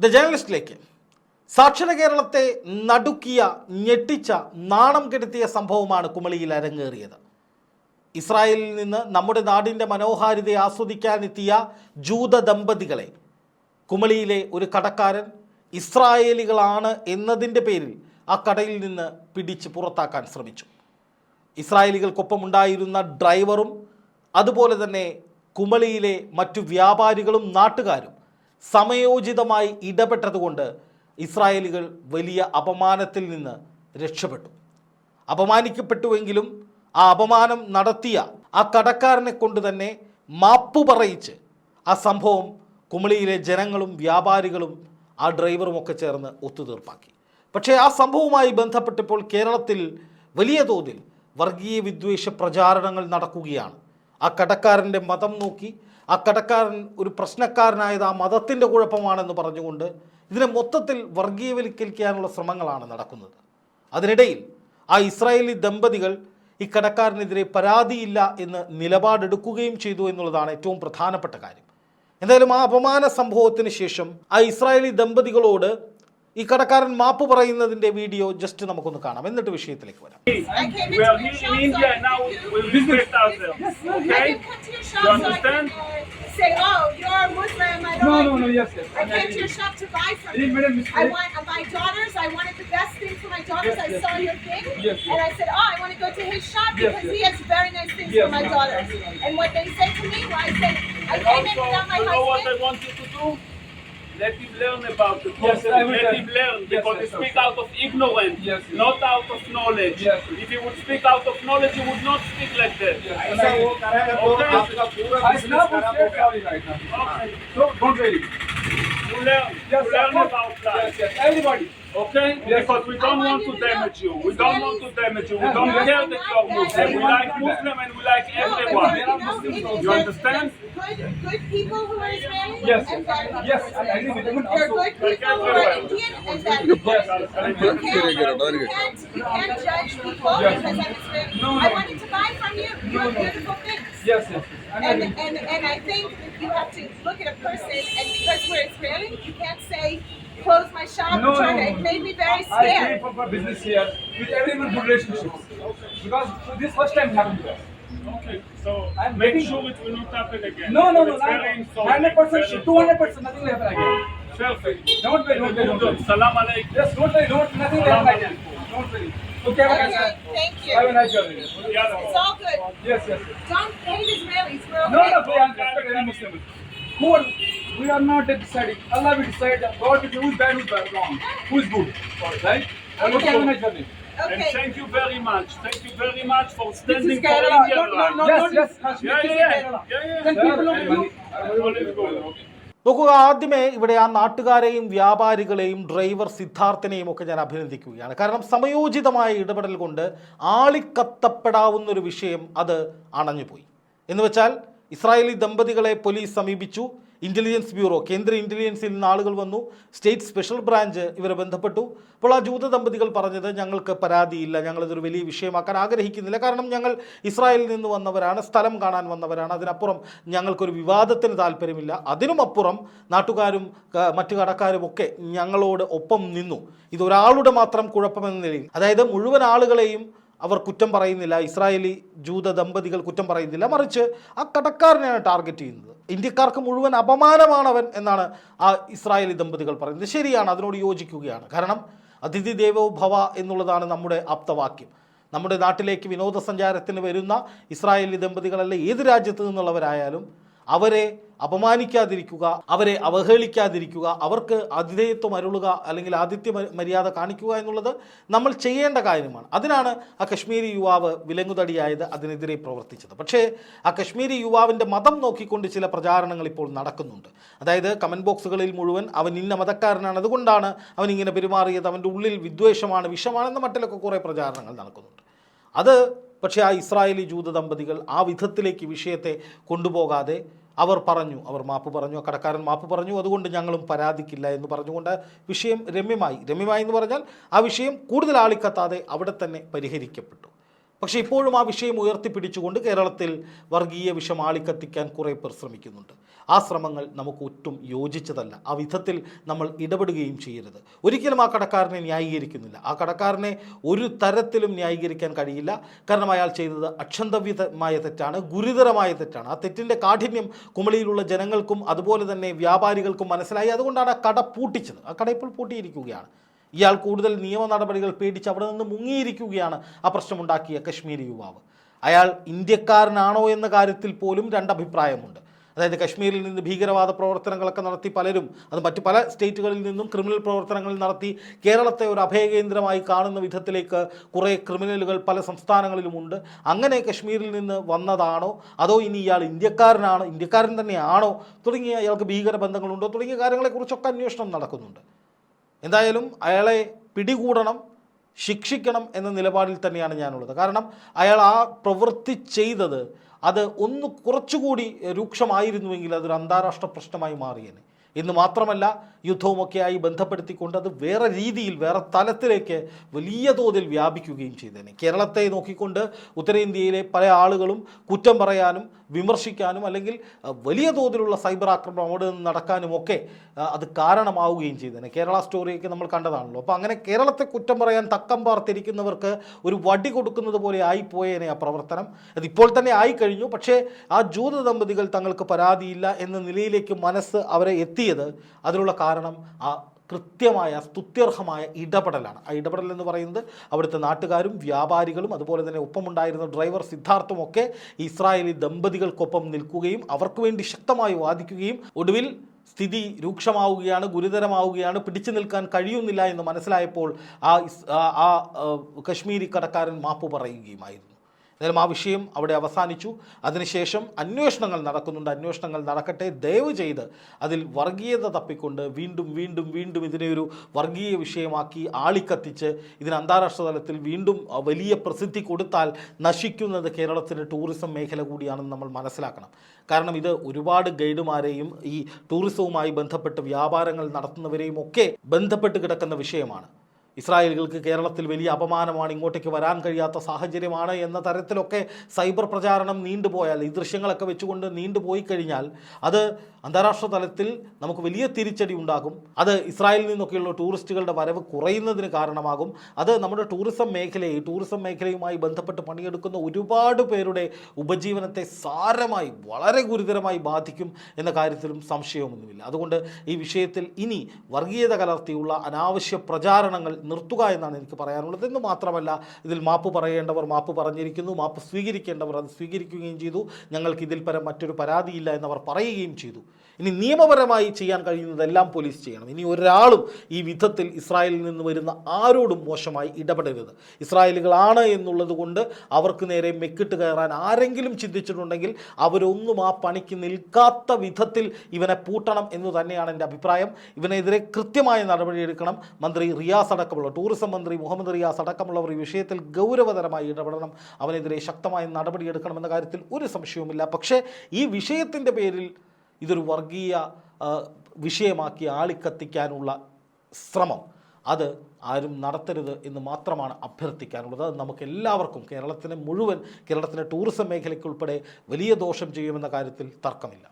The ജേർണലിസ്റ്റിലേക്ക് സാക്ഷര കേരളത്തെ നടുക്കിയ ഞെട്ടിച്ച നാണം കെടുത്തിയ സംഭവമാണ് കുമളിയിൽ അരങ്ങേറിയത്. ഇസ്രായേലിൽ നിന്ന് നമ്മുടെ നാടിന്റെ മനോഹാരിതയെ ആസ്വദിക്കാനെത്തിയ ജൂത ദമ്പതികളെ കുമളിയിലെ ഒരു കടക്കാരൻ ഇസ്രായേലികളാണ് എന്നതിന്റെ പേരിൽ ആ കടയിൽ നിന്ന് പിടിച്ച് പുറത്താക്കാൻ ശ്രമിച്ചു. ഇസ്രായേലികൾക്കൊപ്പം ഉണ്ടായിരുന്ന ഡ്രൈവറും അതുപോലെ തന്നെ കുമളിയിലെ മറ്റു വ്യാപാരികളും നാട്ടുകാരും സമയോചിതമായി ഇടപെട്ടതുകൊണ്ട് ഇസ്രായേലികൾ വലിയ അപമാനത്തിൽ നിന്ന് രക്ഷപ്പെട്ടു. അപമാനിക്കപ്പെട്ടുവെങ്കിലും ആ അപമാനം നടത്തിയ ആ കടക്കാരനെ കൊണ്ട് തന്നെ മാപ്പ് പറയിച്ച് ആ സംഭവം കുമളിയിലെ ജനങ്ങളും വ്യാപാരികളും ആ ഡ്രൈവറും ഒക്കെ ചേർന്ന് ഒത്തുതീർപ്പാക്കി. പക്ഷേ ആ സംഭവവുമായി ബന്ധപ്പെട്ടപ്പോൾ കേരളത്തിൽ വലിയ തോതിൽ വർഗീയ വിദ്വേഷ പ്രചാരണങ്ങൾ നടക്കുകയാണ്. ആ കടക്കാരന്റെ മതം നോക്കി ആ കടക്കാരൻ ഒരു പ്രശ്നക്കാരനായത് ആ മതത്തിന്റെ കുഴപ്പമാണെന്ന് പറഞ്ഞുകൊണ്ട് ഇതിനെ മൊത്തത്തിൽ വർഗീയവൽക്കരിക്കാനുള്ള ശ്രമങ്ങളാണ് നടക്കുന്നത്. അതിനിടയിൽ ആ ഇസ്രായേലി ദമ്പതികൾ ഈ കടക്കാരനെതിരെ പരാതിയില്ല എന്ന് നിലപാടെടുക്കുകയും ചെയ്തു എന്നുള്ളതാണ് ഏറ്റവും പ്രധാനപ്പെട്ട കാര്യം. എന്തായാലും ആ അപമാന സംഭവത്തിന് ശേഷം ആ ഇസ്രായേലി ദമ്പതികളോട് ഈ കടക്കാരൻ മാപ്പ് പറയുന്നതിന്റെ വീഡിയോ ജസ്റ്റ് നമുക്കൊന്ന് കാണാം. എന്നിട്ട് വിഷയത്തിലേക്ക് വരാം. I came We are into your here shop in India so now. you- We'll respect ourselves. I Okay? can come to your shop You so I understand? can uh, say, oh, you're a Muslim. I don't No, like no, no, you." yes, yes. I came to your shop to buy from Hey, you. I mistake. want uh, my daughters. I wanted the best thing for my daughters. Yes, I yes. saw your thing, Yes, yes. and I said, oh, I want to go to his shop Yes, because yes. he has very nice things Yes, for my ma'am. daughters. And what they said to me, well, I said, I And came in also, without my you know what I husband. want you to do? Let him learn about the Yes, concept. I will Let learn. him learn Yes, because yes, he speak okay. out of ignorance, Yes, yes. not out of knowledge. Yes. If he would speak out of knowledge, he would not speak like that. Yes, ऐसा and I- वो करेगा तो Okay. आपका पूरा I business snap खराब and हो say गया sorry right now. Okay. So don't worry. You learn. Yes, you learn of course. about that. Yes, yes. Everybody. Okay? Yes. Because we don't want to to damage you. We don't want to damage you. We don't care that you are Muslim. We like Muslim and we like everyone. you There are know, Muslims it- also. You there's- understand? Good, good people who are Israeli Yes, and bad people yes, who are I agree with Israeli. you. There are good people who are Indian and bad people. You can't, you can't, you can't judge people because I'm Israeli. I wanted to buy from you. You No, have no. beautiful things. Yes, yes. And I And, and, and I think you have to look at a person, and because we're Israeli, you can't say, close my shop, No, turn no, it. no. It made me very I came scared. for, for business here with everyone good relationships. Because this first time happened to us. Okay. So I'm make making- sure it will not happen again. No, no, no, It's very insulting. hundred percent, two hundred percent, nothing will happen again. Perfect. Don't worry, don't worry, don't worry. Salam alaikum. Yes, don't worry, don't nothing will happen again. Don't worry. Okay, have a nice Okay, day. thank Have a you. nice journey. It's all good. Yes, yes. yes. Don't hate Israelis. We're okay. No, no, we are respect any Muslim. Who are, we are not deciding. Allah will decide. God will who is bad, who is bad, wrong, who is good. Right? And okay, have a nice journey. And thank you very much. Thank you very much for standing for India. No, no, no, yes, yes. Kashmir, Yeah, yeah, yeah, yeah. Then people Sir, will നോക്കുക ആദ്യമേ ഇവിടെ ആ നാട്ടുകാരെയും വ്യാപാരികളെയും driver സിദ്ധാർത്ഥനെയും ഒക്കെ ഞാൻ അഭിനന്ദിക്കുകയാണ്. കാരണം സമയോചിതമായ ഇടപെടൽ കൊണ്ട് ആളിക്കത്തപ്പെടാവുന്ന ഒരു വിഷയം അത് അണഞ്ഞുപോയി. എന്ന് വെച്ചാൽ ഇസ്രായേലി ദമ്പതികളെ പോലീസ് സമീപിച്ചു. ഇന്റലിജൻസ് ബ്യൂറോ കേന്ദ്ര ഇന്റലിജൻസിൽ നിന്ന് ആളുകൾ വന്നു. സ്റ്റേറ്റ് സ്പെഷ്യൽ ബ്രാഞ്ച് ഇവരെ ബന്ധപ്പെട്ടു. അപ്പോൾ ആ ജൂത ദമ്പതികൾ പറഞ്ഞത് ഞങ്ങൾക്ക് പരാതിയില്ല. ഞങ്ങളിതൊരു വലിയ വിഷയമാക്കാൻ ആഗ്രഹിക്കുന്നില്ല. കാരണം ഞങ്ങൾ ഇസ്രായേലിൽ നിന്ന് വന്നവരാണ് സ്ഥലം കാണാൻ വന്നവരാണ്. അതിനപ്പുറം ഞങ്ങൾക്കൊരു വിവാദത്തിന് താല്പര്യമില്ല. അതിനുമപ്പുറം നാട്ടുകാരും മറ്റു കടക്കാരും ഒക്കെ ഞങ്ങളോട് ഒപ്പം നിന്നു. ഇതൊരാളുടെ മാത്രം കുഴപ്പമെന്ന നിലയിൽ. അതായത് മുഴുവൻ ആളുകളെയും അവർ കുറ്റം പറയുന്നില്ല ഇസ്രായേലി ജൂത ദമ്പതികൾ കുറ്റം പറയുന്നില്ല. മറിച്ച് ആ കടക്കാരനെയാണ് ടാർഗറ്റ് ചെയ്യുന്നത്. ഇന്ത്യക്കാർക്ക് മുഴുവൻ അപമാനമാണ് അവൻ എന്നാണ് ആ ഇസ്രായേലി ദമ്പതികൾ പറയുന്നത്. ശരിയാണ് അതിനോട് യോജിക്കുകയാണ്. കാരണം അതിഥി ദേവോ ഭവ എന്നുള്ളതാണ് നമ്മുടെ ആപ്തവാക്യം. നമ്മുടെ നാട്ടിലേക്ക് വിനോദസഞ്ചാരത്തിന് വരുന്ന ഇസ്രായേലി ദമ്പതികളല്ല ഏത് രാജ്യത്തു നിന്നുള്ളവരായാലും അവരെ അപമാനിക്കാതിരിക്കുക അവരെ അവഹേളിക്കാതിരിക്കുക അവർക്ക് ആതിഥേയത്വം അരുളുക അല്ലെങ്കിൽ ആതിഥ്യ മര്യാദ കാണിക്കുക എന്നുള്ളത് നമ്മൾ ചെയ്യേണ്ട കാര്യമാണ്. അതിനാണ് ആ കശ്മീരി യുവാവ് വിലങ്ങുതടിയായത് അതിനെതിരെ പ്രവർത്തിച്ചത്. പക്ഷേ ആ കശ്മീരി യുവാവിന്റെ മതം നോക്കിക്കൊണ്ട് ചില പ്രചാരണങ്ങൾ ഇപ്പോൾ നടക്കുന്നുണ്ട്. അതായത് കമന്റ് ബോക്സുകളിൽ മുഴുവൻ അവൻ ഇന്ന മതക്കാരനാണ് അതുകൊണ്ടാണ് അവൻ ഇങ്ങനെ പെരുമാറിയത് അവന്റെ ഉള്ളിൽ വിദ്വേഷമാണ് വിഷമാണെന്ന മട്ടിലൊക്കെ കുറേ പ്രചാരണങ്ങൾ നടക്കുന്നുണ്ട്. അത് പക്ഷേ ആ ഇസ്രായേലി ജൂത ദമ്പതികൾ ആ വിധത്തിലേക്ക് വിഷയത്തെ കൊണ്ടുപോകാതെ അവർ പറഞ്ഞു അവർ മാപ്പ് പറഞ്ഞു കടക്കാരൻ മാപ്പ് പറഞ്ഞു അതുകൊണ്ട് ഞങ്ങളും പരാതിക്കില്ല എന്ന് പറഞ്ഞുകൊണ്ട് വിഷയം രമ്യമായി രമ്യമായി എന്ന് പറഞ്ഞാൽ ആ വിഷയം കൂടുതൽ ആളിക്കത്താതെ അവിടെ തന്നെ പരിഹരിക്കപ്പെട്ടു. പക്ഷേ ഇപ്പോഴും ആ വിഷയം ഉയർത്തിപ്പിടിച്ചുകൊണ്ട് കേരളത്തിൽ വർഗീയ വിഷം ആളിക്കത്തിക്കാൻ കുറേ പേർ ശ്രമിക്കുന്നുണ്ട്. ആ ശ്രമങ്ങൾ നമുക്ക് ഒട്ടും യോജിച്ചതല്ല. ആ വിധത്തിൽ നമ്മൾ ഇടപെടുകയും ചെയ്യരുത്. ഒരിക്കലും ആ കടക്കാരനെ ന്യായീകരിക്കുന്നില്ല. ആ കടക്കാരനെ ഒരു തരത്തിലും ന്യായീകരിക്കാൻ കഴിയില്ല. കാരണം അയാൾ ചെയ്തത് അക്ഷന്തവ്യമായ തെറ്റാണ് ഗുരുതരമായ തെറ്റാണ്. ആ തെറ്റിന്റെ കാഠിന്യം കുമളിയിലുള്ള ജനങ്ങൾക്കും അതുപോലെ തന്നെ വ്യാപാരികൾക്കും മനസ്സിലായി. അതുകൊണ്ടാണ് ആ കട പൂട്ടിച്ചത്. ആ കട ഇപ്പോൾ പൂട്ടിയിരിക്കുകയാണ്. ഇയാൾ കൂടുതൽ നിയമ നടപടികൾ പേടിച്ച് അവിടെ നിന്ന് മുങ്ങിയിരിക്കുകയാണ്. ആ പ്രശ്നമുണ്ടാക്കിയ കശ്മീരി യുവാവ്. അയാൾ ഇന്ത്യക്കാരനാണോ എന്ന കാര്യത്തിൽ പോലും രണ്ടഭിപ്രായമുണ്ട്. അതായത് കശ്മീരിൽ നിന്ന് ഭീകരവാദ പ്രവർത്തനങ്ങളൊക്കെ നടത്തി പലരും അത് മറ്റു പല സ്റ്റേറ്റുകളിൽ നിന്നും ക്രിമിനൽ പ്രവർത്തനങ്ങൾ നടത്തി കേരളത്തെ ഒരു അഭയകേന്ദ്രമായി കാണുന്ന വിധത്തിലേക്ക് കുറേ ക്രിമിനലുകൾ പല സംസ്ഥാനങ്ങളിലുമുണ്ട്. അങ്ങനെ കശ്മീരിൽ നിന്ന് വന്നതാണോ? അതോ ഇനി ഇയാൾ ഇന്ത്യക്കാരനാണോ ഇന്ത്യക്കാരൻ തന്നെയാണോ? തുടങ്ങിയ അയാൾക്ക് ഭീകര ബന്ധങ്ങളുണ്ടോ തുടങ്ങിയ കാര്യങ്ങളെക്കുറിച്ചൊക്കെ അന്വേഷണം നടക്കുന്നുണ്ട്. എന്തായാലും അയാളെ പിടികൂടണം ശിക്ഷിക്കണം എന്ന നിലപാടിൽ തന്നെയാണ് ഞാനുള്ളത്. കാരണം അയാൾ ആ പ്രവൃത്തി ചെയ്തത് അത് ഒന്ന് കുറച്ചുകൂടി രൂക്ഷമായിരുന്നുവെങ്കിൽ അതൊരു അന്താരാഷ്ട്ര പ്രശ്നമായി മാറിയേനെ. ഇന്ന് മാത്രമല്ല യുദ്ധവുമൊക്കെയായി ബന്ധപ്പെടുത്തിക്കൊണ്ട് അത് വേറെ രീതിയിൽ വേറെ തലത്തിലേക്ക് വലിയ തോതിൽ വ്യാപിക്കുകയും ചെയ്തേനെ. കേരളത്തെ നോക്കിക്കൊണ്ട് ഉത്തരേന്ത്യയിലെ പല ആളുകളും കുറ്റം പറയാനും വിമർശിക്കാനും അല്ലെങ്കിൽ വലിയ തോതിലുള്ള സൈബർ ആക്രമണം അവിടെ നിന്ന് നടക്കാനും ഒക്കെ അത് കാരണമാവുകയും ചെയ്തേനെ. കേരള സ്റ്റോറിയൊക്കെ നമ്മൾ കണ്ടതാണല്ലോ. അപ്പോൾ അങ്ങനെ കേരളത്തെ കുറ്റം പറയാൻ തക്കം പാർത്തിരിക്കുന്നവർക്ക് ഒരു വടി കൊടുക്കുന്നത് പോലെ ആയിപ്പോയേനെ ആ പ്രവർത്തനം. അതിപ്പോൾ തന്നെ ആയിക്കഴിഞ്ഞു. പക്ഷേ ആ ജൂത ദമ്പതികൾ തങ്ങൾക്ക് പരാതിയില്ല എന്ന നിലയിലേക്ക് മനസ്സ് അവരെ എത്തിയത് അതിനുള്ള കാരണം ആ കൃത്യമായ സ്തുത്യർഹമായ ഇടപെടലാണ്. ആ ഇടപെടൽ എന്ന് പറയുന്നത് അവിടുത്തെ നാട്ടുകാരും വ്യാപാരികളും അതുപോലെ തന്നെ ഒപ്പമുണ്ടായിരുന്ന ഡ്രൈവർ സിദ്ധാർത്ഥും ഒക്കെ ഇസ്രായേലി ദമ്പതികൾക്കൊപ്പം നിൽക്കുകയും അവർക്ക് വേണ്ടി ശക്തമായി വാദിക്കുകയും ഒടുവിൽ സ്ഥിതി രൂക്ഷമാവുകയാണ് ഗുരുതരമാവുകയാണ് പിടിച്ചു നിൽക്കാൻ കഴിയുന്നില്ല എന്ന് മനസ്സിലായപ്പോൾ ആ ആ- കശ്മീരി കടക്കാരൻ മാപ്പ് പറയുകയുമായിരുന്നു. എന്തായാലും ആ വിഷയം അവിടെ അവസാനിച്ചു. അതിനുശേഷം അന്വേഷണങ്ങൾ നടക്കുന്നുണ്ട്. അന്വേഷണങ്ങൾ നടക്കട്ടെ. ദയവ് ചെയ്ത് അതിൽ വർഗീയത തപ്പിക്കൊണ്ട് വീണ്ടും വീണ്ടും വീണ്ടും ഇതിനെ ഒരു വർഗീയ വിഷയമാക്കി ആളിക്കത്തിച്ച് ഇതിന് അന്താരാഷ്ട്ര തലത്തിൽ വീണ്ടും വലിയ പ്രസിദ്ധി കൊടുത്താൽ നശിക്കുന്നത് കേരളത്തിന്റെ ടൂറിസം മേഖല കൂടിയാണെന്ന് നമ്മൾ മനസ്സിലാക്കണം. കാരണം ഇത് ഒരുപാട് ഗൈഡുമാരെയും ഈ ടൂറിസവുമായി ബന്ധപ്പെട്ട് വ്യാപാരങ്ങൾ നടത്തുന്നവരെയും ഒക്കെ ബന്ധപ്പെട്ട് കിടക്കുന്ന വിഷയമാണ്. ഇസ്രായേലുകൾക്ക് കേരളത്തിൽ വലിയ അപമാനമാണ് ഇങ്ങോട്ടേക്ക് വരാൻ കഴിയാത്ത സാഹചര്യമാണ് എന്ന തരത്തിലൊക്കെ സൈബർ പ്രചാരണം നീണ്ടുപോയാൽ ഈ ദൃശ്യങ്ങളൊക്കെ വെച്ചുകൊണ്ട് നീണ്ടുപോയി കഴിഞ്ഞാൽ അത് അന്താരാഷ്ട്ര തലത്തിൽ നമുക്ക് വലിയ തിരിച്ചടി ഉണ്ടാകും. അത് ഇസ്രായേലിൽ നിന്നൊക്കെയുള്ള ടൂറിസ്റ്റുകളുടെ വരവ് കുറയുന്നതിന് കാരണമാകും. അത് നമ്മുടെ ടൂറിസം മേഖലയെ ടൂറിസം മേഖലയുമായി ബന്ധപ്പെട്ട് പണിയെടുക്കുന്ന ഒരുപാട് പേരുടെ ഉപജീവനത്തെ സാരമായി വളരെ ഗുരുതരമായി ബാധിക്കും എന്ന കാര്യത്തിലും സംശയമൊന്നുമില്ല. അതുകൊണ്ട് ഈ വിഷയത്തിൽ ഇനി വർഗീയത കലർത്തിയുള്ള അനാവശ്യ പ്രചാരണങ്ങൾ നിർത്തുക എന്നാണ് എനിക്ക് പറയാനുള്ളത്. എന്ന് മാത്രമല്ല ഇതിൽ മാപ്പ് പറയേണ്ടവർ മാപ്പ് പറഞ്ഞിരിക്കുന്നു. മാപ്പ് സ്വീകരിക്കേണ്ടവർ അത് സ്വീകരിക്കുകയും ചെയ്തു. ഞങ്ങൾക്ക് ഇതിൽ പരം മറ്റൊരു പരാതിയില്ല എന്നവർ പറയുകയും ചെയ്തു. ഇനി നിയമപരമായി ചെയ്യാൻ കഴിയുന്നതെല്ലാം പോലീസ് ചെയ്യണം. ഇനി ഒരാളും ഈ വിധത്തിൽ ഇസ്രായേലിൽ നിന്ന് വരുന്ന ആരോടും മോശമായി ഇടപെടരുത്. ഇസ്രായേലുകളാണ് എന്നുള്ളത് കൊണ്ട് അവർക്ക് നേരെ മെക്കിട്ട് കയറാൻ ആരെങ്കിലും ചിന്തിച്ചിട്ടുണ്ടെങ്കിൽ അവരൊന്നും ആ പണിക്ക് നിൽക്കാത്ത വിധത്തിൽ ഇവനെ പൂട്ടണം എന്ന് തന്നെയാണ് എന്റെ അഭിപ്രായം. ഇവനെതിരെ കൃത്യമായ നടപടിയെടുക്കണം. മന്ത്രി റിയാസ് അടക്കമുള്ള ടൂറിസം മന്ത്രി മുഹമ്മദ് റിയാസ് അടക്കമുള്ളവർ ഈ വിഷയത്തിൽ ഗൗരവതരമായി ഇടപെടണം. അവനെതിരെ ശക്തമായ നടപടിയെടുക്കണമെന്ന കാര്യത്തിൽ ഒരു സംശയവുമില്ല. പക്ഷേ ഈ വിഷയത്തിന്റെ പേരിൽ ഇതൊരു വർഗീയ വിഷയമാക്കി ആളിക്കത്തിക്കാനുള്ള ശ്രമം. അത് ആരും നടത്തരുത് എന്ന് മാത്രമാണ് അഭ്യർത്ഥിക്കാനുള്ളത്. അത് നമുക്ക് എല്ലാവർക്കും കേരളത്തിന് മുഴുവൻ കേരളത്തിന്റെ ടൂറിസം മേഖലയ്ക്കുൾപ്പെടെ വലിയ ദോഷം ചെയ്യുമെന്ന കാര്യത്തിൽ തർക്കമില്ല.